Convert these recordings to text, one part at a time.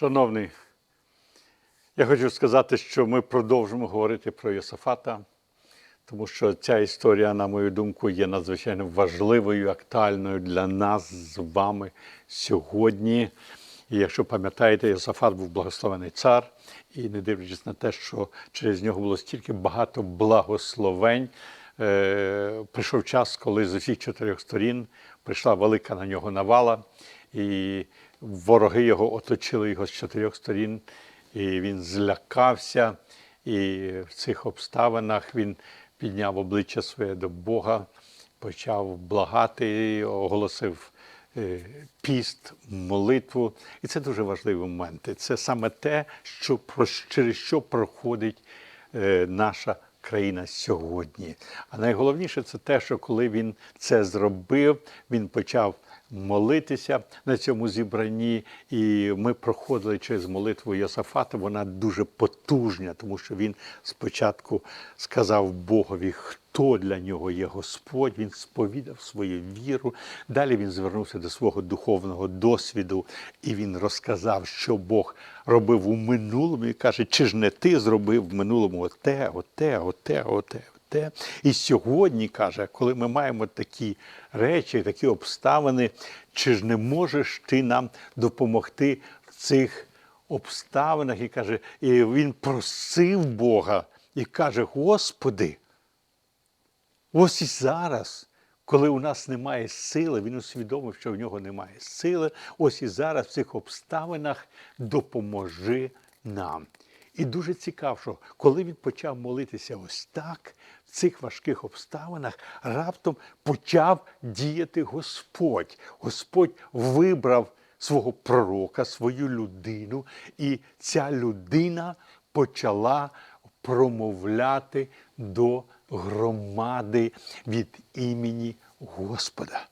Шановний, я хочу сказати, що ми продовжимо говорити про Йосафата, тому що ця історія, на мою думку, є надзвичайно важливою, актуальною для нас з вами сьогодні. І якщо пам'ятаєте, Йосафат був благословений цар, і не дивлячись на те, що через нього було стільки багато благословень, е, прийшов час, коли з усіх чотирьох сторін прийшла велика на нього навала, і вороги його оточили його з чотирьох сторін, і він злякався. І в цих обставинах він підняв обличчя своє до Бога, почав благати, оголосив е, піст, молитву. І це дуже важливі моменти. Це саме те, що, через що проходить е, наша країна сьогодні. А найголовніше це те, що коли він це зробив, він почав молитися на цьому зібранні, і ми проходили через молитву Йосафата. Вона дуже потужна, тому що він спочатку сказав Богові, хто для нього є Господь. Він сповідав свою віру. Далі він звернувся до свого духовного досвіду, і він розказав, що Бог робив у минулому, і каже, чи ж не ти зробив в минулому оте, оте, оте, оте. Те. І сьогодні каже, коли ми маємо такі речі, такі обставини, чи ж не можеш ти нам допомогти в цих обставинах? І каже, і він просив Бога і каже: Господи, ось і зараз, коли у нас немає сили, він усвідомив, що в нього немає сили. Ось і зараз в цих обставинах допоможи нам. І дуже цікаво, що коли він почав молитися ось так, в цих важких обставинах, раптом почав діяти Господь. Господь вибрав свого пророка, свою людину, і ця людина почала промовляти до громади від імені Господа.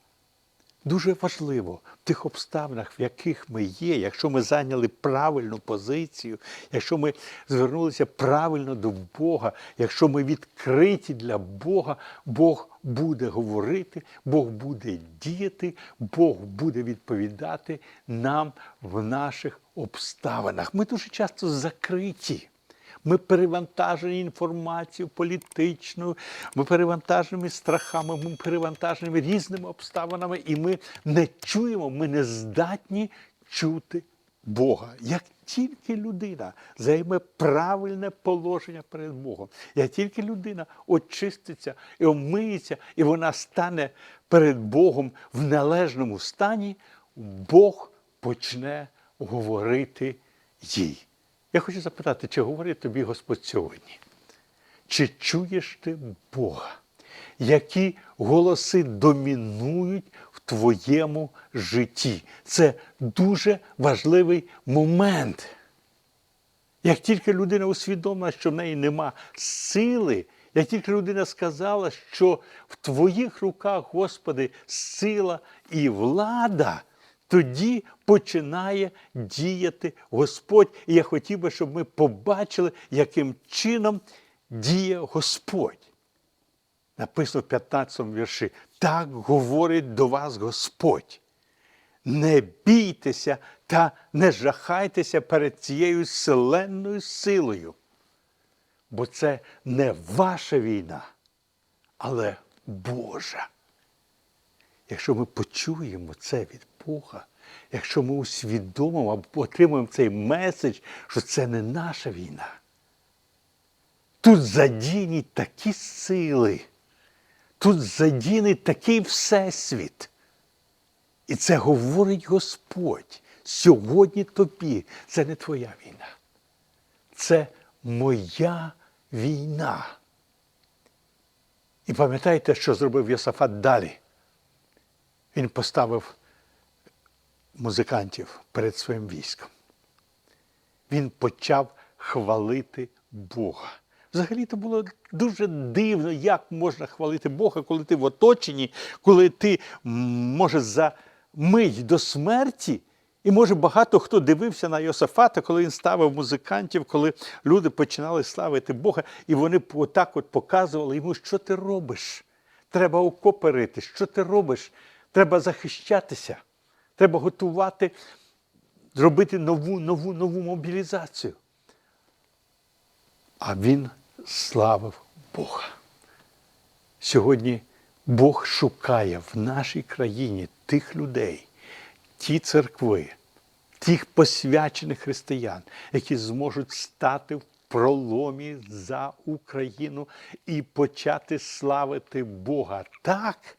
Дуже важливо в тих обставинах, в яких ми є, якщо ми зайняли правильну позицію, якщо ми звернулися правильно до Бога, якщо ми відкриті для Бога, Бог буде говорити, Бог буде діяти, Бог буде відповідати нам в наших обставинах. Ми дуже часто закриті. Ми перевантажені інформацією політичною, ми перевантажені страхами, ми перевантажені різними обставинами, і ми не чуємо, ми не здатні чути Бога. Як тільки людина займе правильне положення перед Богом, як тільки людина очиститься і омиється, і вона стане перед Богом в належному стані, Бог почне говорити їй. Я хочу запитати, чи говорить тобі Господь сьогодні? Чи чуєш ти Бога? Які голоси домінують в твоєму житті? Це дуже важливий момент. Як тільки людина усвідомила, що в неї нема сили, як тільки людина сказала, що в твоїх руках, Господи, сила і влада, тоді починає діяти Господь. І я хотів би, щоб ми побачили, яким чином діє Господь. Написано в 15 вірші. Так говорить до вас Господь. Не бійтеся та не жахайтеся перед цією селенною силою, бо це не ваша війна, але Божа. Якщо ми почуємо це від Бога, якщо ми усвідомимо або отримуємо цей меседж, що це не наша війна, тут задіяні такі сили, тут задіяний такий всесвіт. І це говорить Господь. Сьогодні тобі це не твоя війна. Це моя війна. І пам'ятаєте, що зробив Йосафат далі? Він поставив музикантів перед своїм військом. Він почав хвалити Бога. Взагалі то було дуже дивно, як можна хвалити Бога, коли ти в оточенні, коли ти може за мить до смерті. І може багато хто дивився на Йосафата, коли він ставив музикантів, коли люди починали славити Бога, і вони отак от показували йому, що ти робиш. Треба окоперити, що ти робиш? Треба захищатися, треба готувати зробити нову, нову, нову мобілізацію. А він славив Бога. Сьогодні Бог шукає в нашій країні тих людей, ті церкви, тих посвячених християн, які зможуть стати в проломі за Україну і почати славити Бога так,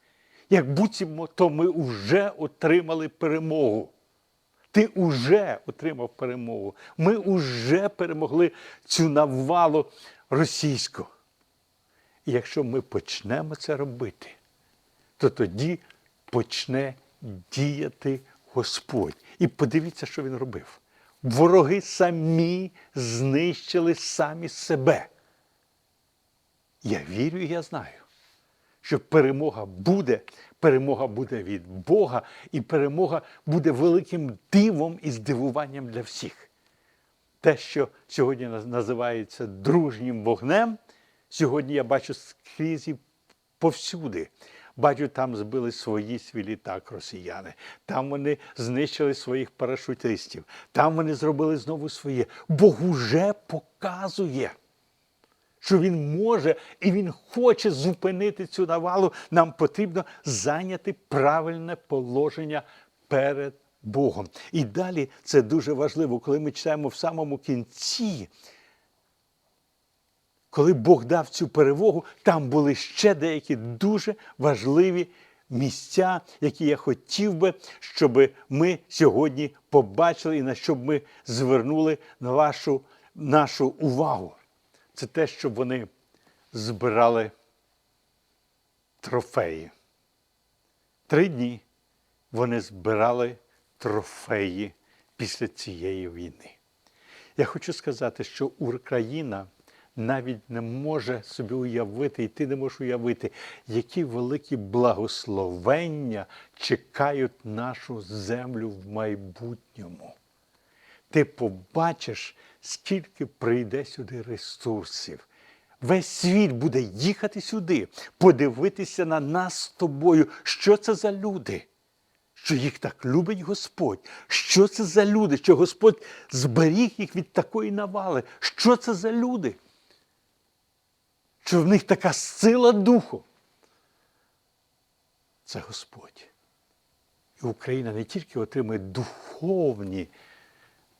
як буцімто то ми вже отримали перемогу. Ти вже отримав перемогу. Ми вже перемогли цю навалу російську. І якщо ми почнемо це робити, то тоді почне діяти Господь. І подивіться, що він робив. Вороги самі знищили самі себе. Я вірю і я знаю, що перемога буде, перемога буде від Бога, і перемога буде великим дивом і здивуванням для всіх. Те, що сьогодні називається дружнім вогнем, сьогодні я бачу скрізь повсюди. Бачу, там збили свої свій літак росіяни. Там вони знищили своїх парашутистів. Там вони зробили знову своє. Бог уже показує, що він може і він хоче зупинити цю навалу. Нам потрібно зайняти правильне положення перед Богом. І далі це дуже важливо, коли ми читаємо в самому кінці коли Бог дав цю перемогу, там були ще деякі дуже важливі місця, які я хотів би, щоб ми сьогодні побачили і на що б ми звернули вашу, нашу увагу. Це те, щоб вони збирали трофеї. Три дні вони збирали трофеї після цієї війни. Я хочу сказати, що Україна навіть не може собі уявити, і ти не можеш уявити, які великі благословення чекають нашу землю в майбутньому. Ти побачиш, скільки прийде сюди ресурсів. Весь світ буде їхати сюди, подивитися на нас з тобою, що це за люди що їх так любить Господь. Що це за люди? Що Господь зберіг їх від такої навали? Що це за люди? Що в них така сила духу? Це Господь. І Україна не тільки отримує духовні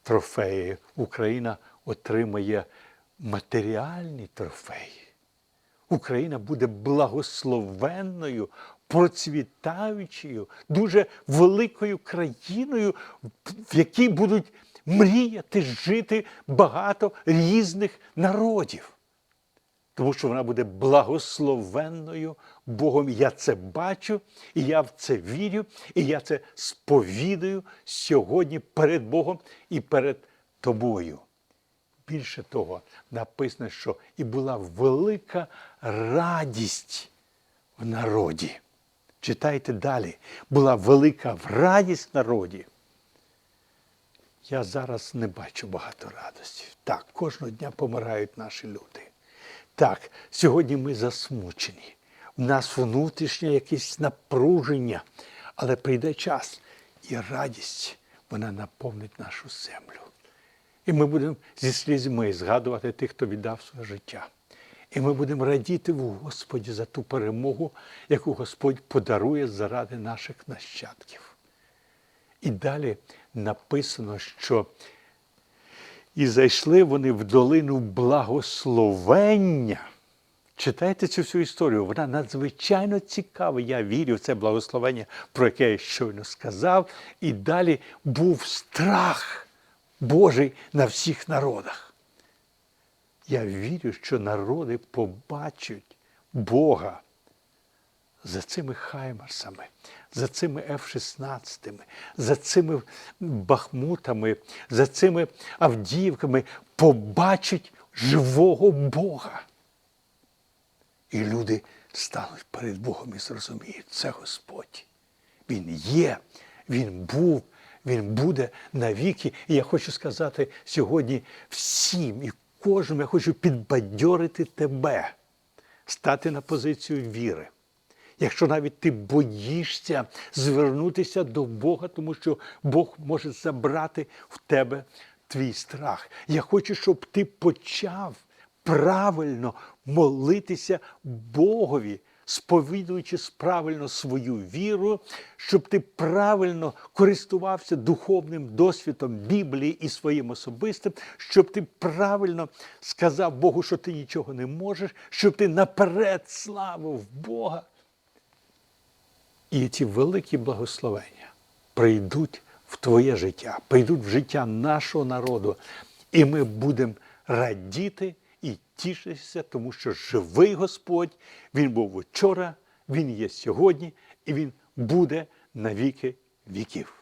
трофеї, Україна отримує матеріальні трофеї. Україна буде благословенною, процвітаючою, дуже великою країною, в якій будуть мріяти жити багато різних народів. Тому що вона буде благословенною Богом. Я це бачу, і я в це вірю, і я це сповідаю сьогодні перед Богом і перед тобою. Більше того, написано, що і була велика радість в народі. Читайте далі. Була велика радість в народі. Я зараз не бачу багато радості. Так, кожного дня помирають наші люди. Так, сьогодні ми засмучені. У нас внутрішнє якесь напруження, але прийде час, і радість вона наповнить нашу землю. І ми будемо зі слізьми згадувати тих, хто віддав своє життя. І ми будемо радіти в Господі за ту перемогу, яку Господь подарує заради наших нащадків. І далі написано, що і зайшли вони в долину благословення. Читайте цю всю історію, вона надзвичайно цікава. Я вірю в це благословення, про яке я щойно сказав. І далі був страх Божий на всіх народах. Я вірю, що народи побачать Бога за цими хаймарсами, за цими F-16, за цими Бахмутами, за цими Авдіївками, побачать живого Бога. І люди стануть перед Богом і зрозуміють, це Господь. Він є, Він був, Він буде навіки. І я хочу сказати сьогодні всім і кожному, я хочу підбадьорити тебе, стати на позицію віри. Якщо навіть ти боїшся звернутися до Бога, тому що Бог може забрати в тебе твій страх. Я хочу, щоб ти почав правильно молитися Богові, сповідуючи правильно свою віру, щоб ти правильно користувався духовним досвідом Біблії і своїм особистим, щоб ти правильно сказав Богу, що ти нічого не можеш, щоб ти наперед славив Бога. І ці великі благословення прийдуть в твоє життя, прийдуть в життя нашого народу, і ми будемо радіти і тішитися, тому що живий Господь, Він був вчора, Він є сьогодні, і Він буде навіки віків.